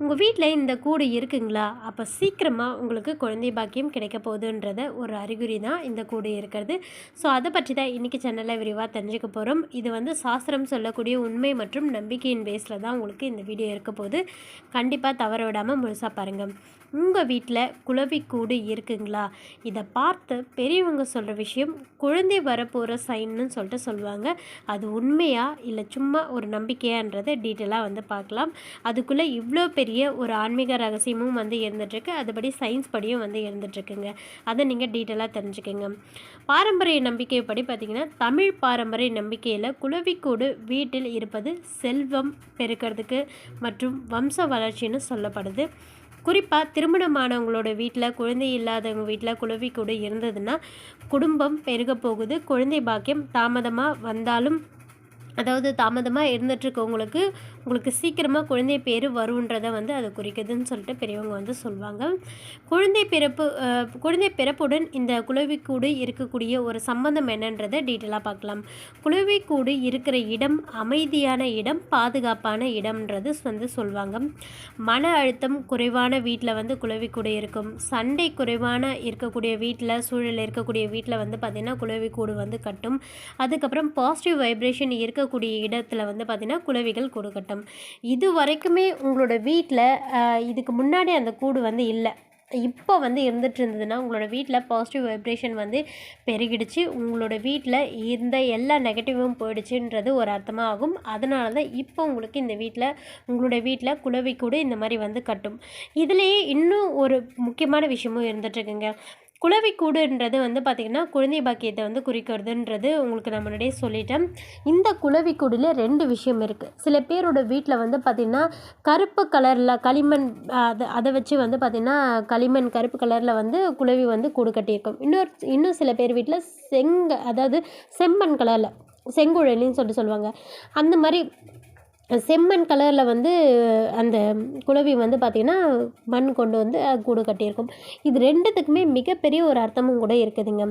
உங்கள் வீட்டில் இந்த கூடு இருக்குங்களா? அப்போ சீக்கிரமாக உங்களுக்கு குழந்தை பாக்கியம் கிடைக்க போகுதுன்றத ஒரு அறிகுறி தான் இந்த கூடு இருக்கிறது. ஸோ அதை பற்றி தான் இன்றைக்கி சேனலில் விரிவாக தெரிஞ்சுக்க போகிறோம் இது வந்து சாஸ்திரம் சொல்லக்கூடிய உண்மை மற்றும் நம்பிக்கையின் பேஸில் தான் உங்களுக்கு இந்த வீடியோ இருக்க போகுது. கண்டிப்பாக தவற விடாமல் முழுசாக பாருங்கள் உங்கள் வீட்டில் குளவி கூடு இருக்குங்களா? இதை பார்த்து பெரியவங்க சொல்கிற விஷயம் குழந்தை வரப்போகிற சைன்னு சொல்லிட்டு சொல்லுவாங்க. அது உண்மையா இல்லை சும்மா ஒரு நம்பிக்கையான்றதை டீட்டெயிலாக வந்து பார்க்கலாம். அதுக்குள்ளே இவ்வளோ பெரிய ஒரு ஆன்மீக ரகசியமும் வந்து இருந்துகிட்ருக்கு அதுபடி சயின்ஸ் படியும் வந்து இருந்துகிட்ருக்குங்க அதை நீங்கள் டீட்டெயிலாக தெரிஞ்சுக்கோங்க. பாரம்பரிய நம்பிக்கைப்படி பார்த்திங்கன்னா தமிழ் பாரம்பரிய நம்பிக்கையில் குலவிக்கூடு வீட்டில் இருப்பது செல்வம் பெருக்கிறதுக்கு மற்றும் வம்ச வளர்ச்சின்னு சொல்லப்படுது. குறிப்பாக திருமணமானவங்களோட வீட்டில் குழந்தை இல்லாதவங்க வீட்டில் குழவி கூட இருந்ததுன்னா குடும்பம் பெருக போகுது. குழந்தை பாக்கியம் தாமதமாக வந்தாலும் அதாவது தாமதமாக இருந்துகிட்ருக்கவங்களுக்கு உங்களுக்கு சீக்கிரமாக குழந்தை பேர் வருன்றதை வந்து அது குறிக்குதுன்னு சொல்லிட்டு பெரியவங்க வந்து சொல்லுவாங்க குழந்தை பிறப்பு குழந்தை பிறப்புடன் இந்த குழவிக்கூடு இருக்கக்கூடிய ஒரு சம்பந்தம் என்னன்றதை டீட்டெயிலாக பார்க்கலாம். குளவிக்கூடு இருக்கிற இடம் அமைதியான இடம் பாதுகாப்பான இடம்ன்றது வந்து சொல்லுவாங்க மன அழுத்தம் குறைவான வீட்டில் வந்து குழவிக்கூடு இருக்கும். சண்டை குறைவான இருக்கக்கூடிய வீட்டில் சூழல் இருக்கக்கூடிய வீட்டில் வந்து பார்த்திங்கன்னா குழவிக்கூடு வந்து கட்டும். அதுக்கப்புறம் பாசிட்டிவ் வைப்ரேஷன் இருக்க இருக்கக்கூடிய இடத்துல வந்து பார்த்திங்கன்னா குளவிகள் கூடு கட்டும் இது வரைக்குமே உங்களோட வீட்டில் இதுக்கு முன்னாடி அந்த கூடு வந்து இல்லை. இப்போ வந்து இருந்துட்டு இருந்ததுன்னா உங்களோட வீட்டில் பாசிட்டிவ் வைப்ரேஷன் வந்து பெருகிடுச்சு. உங்களோட வீட்டில் இருந்த எல்லா நெகட்டிவும் போயிடுச்சுன்றது ஒரு அர்த்தமாக ஆகும் அதனால தான் இப்போ உங்களுக்கு இந்த வீட்டில் உங்களோட வீட்டில் குலவி கூட இந்த மாதிரி வந்து கட்டும். இதுலேயே இன்னும் ஒரு முக்கியமான விஷயமும் இருந்துட்டுருக்குங்க குளவி கூடுன்றது வந்து பார்த்திங்கன்னா குழந்தை பாக்கியத்தை வந்து குறிக்கிறதுன்றது உங்களுக்கு நான் முன்னாடியே சொல்லிட்டேன். இந்த குளவி கூடில் ரெண்டு விஷயம் இருக்குது சில பேரோட வீட்டில் வந்து பார்த்திங்கன்னா கருப்பு கலரில் களிமண் அதை அதை வச்சு வந்து பார்த்திங்கன்னா களிமண் கருப்பு கலரில் வந்து குளவி வந்து கூடு கட்டியிருக்கும். இன்னொரு இன்னும் சில பேர் வீட்டில் செங்க அதாவது செம்மண் கலரில் செங்குழலின்னு சொல்லிட்டு சொல்லுவாங்க. அந்த மாதிரி செம்மண் கலரில் வந்து அந்த குளவி வந்து பார்த்திங்கன்னா மண் கொண்டு வந்து கூடு கட்டியிருக்கும். இது ரெண்டுத்துக்குமே மிகப்பெரிய ஒரு அர்த்தமும் கூட இருக்குதுங்க.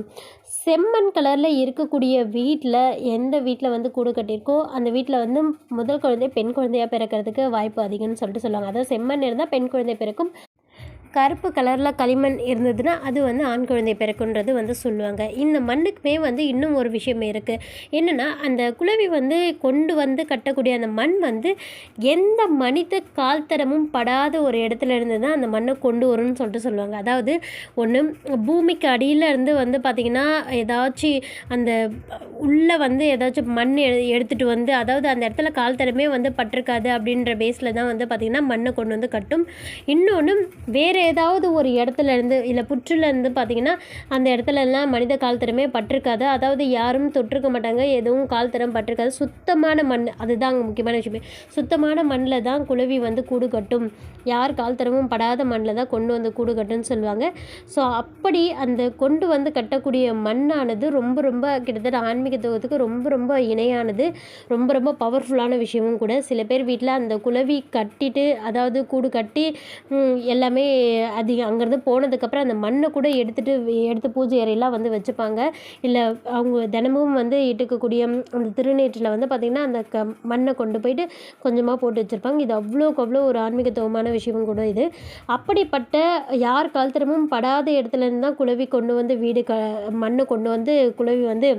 செம்மண் கலரில் இருக்கக்கூடிய வீட்டில் எந்த வீட்டில் வந்து கூடு கட்டியிருக்கோ அந்த வீட்டில் வந்து முதல் குழந்தை பெண் குழந்தையாக பிறக்கிறதுக்கு வாய்ப்பு அதிகம்னு சொல்லிட்டு சொல்லுவாங்க. அதாவது செம்மண் இருந்தால் பெண் குழந்தை பிறக்கும் கருப்பு கலரில் களிமண் இருந்ததுன்னா அது வந்து ஆண் குழந்தை பிறக்குன்றது வந்து சொல்லுவாங்க. இந்த மண்ணுக்குமே வந்து இன்னும் ஒரு விஷயம் இருக்குது என்னென்னா அந்த குழவி வந்து கொண்டு வந்து கட்டக்கூடிய அந்த மண் வந்து எந்த மனித கால் தரமும் படாத ஒரு இடத்துல இருந்து தான் அந்த மண்ணை கொண்டு வரும்னு சொல்லிட்டு சொல்லுவாங்க. அதாவது ஒன்று பூமிக்கு அடியில் இருந்து வந்து பார்த்திங்கன்னா ஏதாச்சும் அந்த உள்ளே வந்து ஏதாச்சும் மண் எடுத்துகிட்டு வந்து அதாவது அந்த இடத்துல கால் தரமே வந்து பட்டிருக்காது அப்படின்ற பேஸில் தான் வந்து பார்த்திங்கன்னா மண்ணை கொண்டு வந்து கட்டும். இன்னொன்று வேறு ஏதாவது ஒரு இடத்துல இருந்து இல்லை புற்றுல இருந்து பார்த்திங்கன்னா அந்த இடத்துலலாம் மனித கால் பட்டிருக்காது. அதாவது யாரும் தொட்டிருக்க மாட்டாங்க எதுவும் கால் பட்டிருக்காது. சுத்தமான மண் அதுதான் அங்கே முக்கியமான விஷயமே. சுத்தமான மண்ணில் தான் குளவி வந்து கூடு கட்டும். யார் கால்திறமும் படாத மண்ணில் தான் கொண்டு வந்து கூடு கட்டும்னு சொல்லுவாங்க. ஸோ அப்படி அந்த கொண்டு வந்து கட்டக்கூடிய மண்ணானது ரொம்ப ரொம்ப கிட்டத்தட்ட ஆன்மீகத்துவத்துக்கு ரொம்ப ரொம்ப இணையானது. ரொம்ப ரொம்ப பவர்ஃபுல்லான விஷயமும் கூட. சில பேர் வீட்டில் அந்த குளவி கட்டிட்டு அதாவது கூடு கட்டி எல்லாமே அதிகம் அங்கேருந்து போனதுக்கப்புறம் அந்த மண்ணை கூட எடுத்துகிட்டு எடுத்து பூஜை அறையெல்லாம் வந்து வச்சுப்பாங்க. இல்லை அவங்க தினமும் வந்து இட்டுக்கக்கூடிய அந்த திருநேற்றில் வந்து பார்த்திங்கன்னா அந்த க மண்ணை கொண்டு போயிட்டு கொஞ்சமாக போட்டு வச்சுருப்பாங்க. இது அவ்வளோக்கு அவ்வளோ ஒரு ஆன்மீகத்துவமான விஷயமும் கூட இது. அப்படிப்பட்ட யார் காலத்திரமும் படாத இடத்துலேருந்து தான் குழவி கொண்டு வந்து வீடு க மண்ணை கொண்டு வந்து குழவி வந்து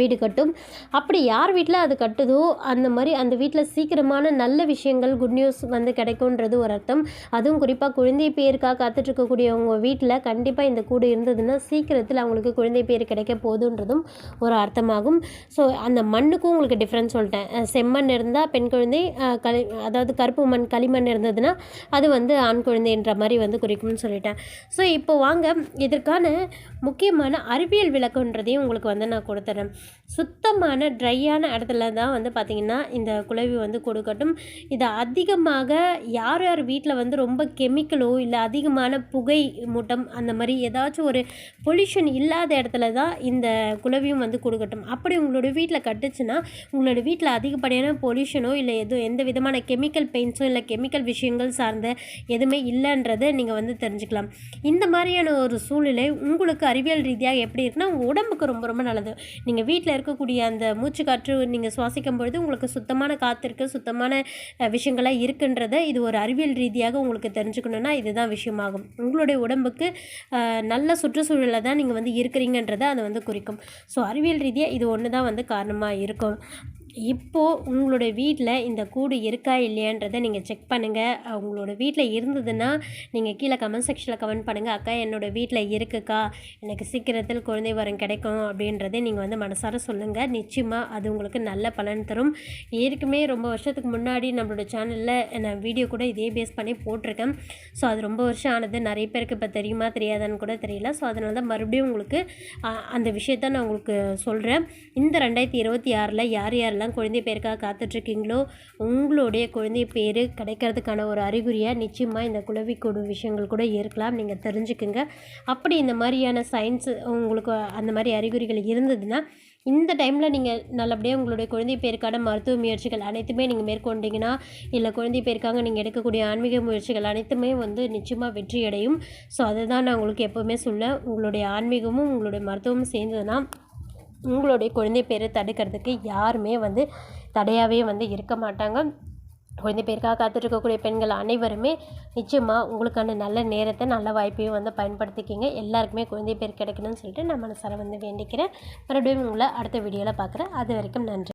வீடு கட்டும். அப்படி யார் வீட்டில் அது கட்டுதோ அந்த மாதிரி அந்த வீட்டில் சீக்கிரமான நல்ல விஷயங்கள் குட் நியூஸ் வந்து கிடைக்கும்ன்றது ஒரு அர்த்தம். அதுவும் குறிப்பாக குழந்தை பேருக்காக காத்துட்ருக்கக்கூடியவங்க வீட்டில் கண்டிப்பாக இந்த கூடு இருந்ததுன்னா சீக்கிரத்தில் அவங்களுக்கு குழந்தை பேர் கிடைக்க போதுன்றதும் ஒரு அர்த்தமாகும். ஸோ அந்த மண்ணுக்கும் உங்களுக்கு டிஃப்ரென்ஸ் சொல்லிட்டேன். செம்மண் இருந்தால் பெண் குழந்தை களி அதாவது கருப்பு மண் களிமண் இருந்ததுன்னா அது வந்து ஆண் குழந்தைன்ற மாதிரி வந்து குறிக்கும்னு சொல்லிட்டேன். ஸோ இப்போ வாங்க இதற்கான முக்கியமான அறிவியல் விளக்கன்றதையும் உங்களுக்கு வந்து நான் கொடுத்துறேன். சுத்தமான ட்ரையான இடத்துல தான் வந்து பார்த்திங்கன்னா இந்த குழவி வந்து கொடுக்கட்டும். இதை அதிகமாக யார் யார் வீட்டில் வந்து ரொம்ப கெமிக்கலோ இல்லை அதிகமான புகை மூட்டம் அந்த மாதிரி ஏதாச்சும் ஒரு பொல்யூஷன் இல்லாத இடத்துல தான் இந்த குழவியும் வந்து கொடுக்கட்டும். அப்படி உங்களோட வீட்டில் கட்டுச்சுன்னா உங்களோட வீட்டில் அதிகப்படியான பொல்யூஷனோ இல்லை எதுவும் எந்த விதமான கெமிக்கல் பெயிண்ட்ஸோ இல்லை கெமிக்கல் விஷயங்கள் சார்ந்த எதுவுமே இல்லைன்றதை நீங்கள் வந்து தெரிஞ்சுக்கலாம். இந்த மாதிரியான ஒரு சூழ்நிலை உங்களுக்கு அறிவியல் ரீதியாக எப்படி இருக்குன்னா உங்கள் உடம்புக்கு ரொம்ப ரொம்ப நல்லது. நீங்கள் வீட்டில் இருக்கக்கூடிய அந்த மூச்சு காற்று நீங்கள் சுவாசிக்கும் பொழுது உங்களுக்கு சுத்தமான காற்று இருக்குது சுத்தமான விஷயங்களாக இருக்குன்றதை இருக்குன்றத இது ஒரு அறிவியல் ரீதியாக உங்களுக்கு தெரிஞ்சுக்கணுன்னா இதுதான் விஷயமாகும். உங்களுடைய உடம்புக்கு நல்ல சுற்றுச்சூழலில் தான் நீங்கள் வந்து இருக்கிறீங்கன்றதை அதை வந்து குறிக்கும். ஸோ அறிவியல் ரீதியாக இது ஒன்று தான் வந்து காரணமாக இருக்கும். இப்போது உங்களுடைய வீட்டில் இந்த கூடு இருக்கா இல்லையான்றதை நீங்கள் செக் பண்ணுங்கள் உங்களோட வீட்டில் இருந்ததுன்னா நீங்கள் கீழே கமெண்ட் செக்ஷனில் கமெண்ட் பண்ணுங்கள் அக்கா என்னோடய வீட்டில் இருக்குக்கா. எனக்கு சீக்கிரத்தில் குழந்தை வரம் கிடைக்கும் அப்படின்றதே நீங்கள் வந்து மனசார சொல்லுங்கள் நிச்சயமாக அது உங்களுக்கு நல்ல பலன் தரும். ஏற்கனவே ரொம்ப வருஷத்துக்கு முன்னாடி நம்மளோட சேனலில் நான் வீடியோ கூட இதே பேஸ் பண்ணி போட்டிருக்கேன். ஸோ அது ரொம்ப வருஷம் ஆனது. நிறைய பேருக்கு இப்போ தெரியுமா தெரியாதான்னு கூட தெரியல. ஸோ அதனால தான் மறுபடியும் உங்களுக்கு அந்த விஷயத்த நான் உங்களுக்கு சொல்கிறேன் இந்த ரெண்டாயிரத்தி இருபத்தி ஆறில் யார் யாரெல்லாம் குழந்தை பேருக்காக காத்துட்ருக்கீங்களோ உங்களுடைய குழந்தை பேர் கிடைக்கிறதுக்கான ஒரு அறிகுறியாக நிச்சயமாக இந்த குளவிக்கூடு விஷயங்கள் கூட இருக்கலாம். நீங்கள் தெரிஞ்சுக்குங்க. அப்படி இந்த மாதிரியான சயின்ஸ் உங்களுக்கு அந்த மாதிரி அறிகுறிகள் இருந்ததுன்னா இந்த டைமில் நீங்கள் நல்லபடியாக உங்களுடைய குழந்தை பேருக்கான மருத்துவ முயற்சிகள் அனைத்துமே நீங்கள் மேற்கொண்டீங்கன்னா இல்லை குழந்தை பேருக்காக நீங்கள் எடுக்கக்கூடிய ஆன்மீக முயற்சிகள் அனைத்துமே வந்து நிச்சயமாக வெற்றி அடையும் ஸோ அதை தான் நான் உங்களுக்கு எப்போவுமே சொல்ல உங்களுடைய ஆன்மீகமும் உங்களுடைய மருத்துவமும் சேர்ந்ததுன்னா உங்களுடைய குழந்தை பேரை தடுக்கிறதுக்கு யாருமே வந்து தடையாகவே வந்து இருக்க மாட்டாங்க. குழந்தை பேருக்காக காத்துட்ருக்கக்கூடிய பெண்கள் அனைவருமே நிச்சயமாக உங்களுக்கான நல்ல நேரத்தை நல்ல வாய்ப்பையும் வந்து பயன்படுத்திக்கிங்க. எல்லாருக்குமே குழந்தை பேர் கிடைக்கணும்னு சொல்லிட்டு நான் மனசார வந்து வேண்டிக்கிறேன். மறுபடியும் உங்களை அடுத்த வீடியோவில் பார்க்குறேன். அது வரைக்கும் நன்றி.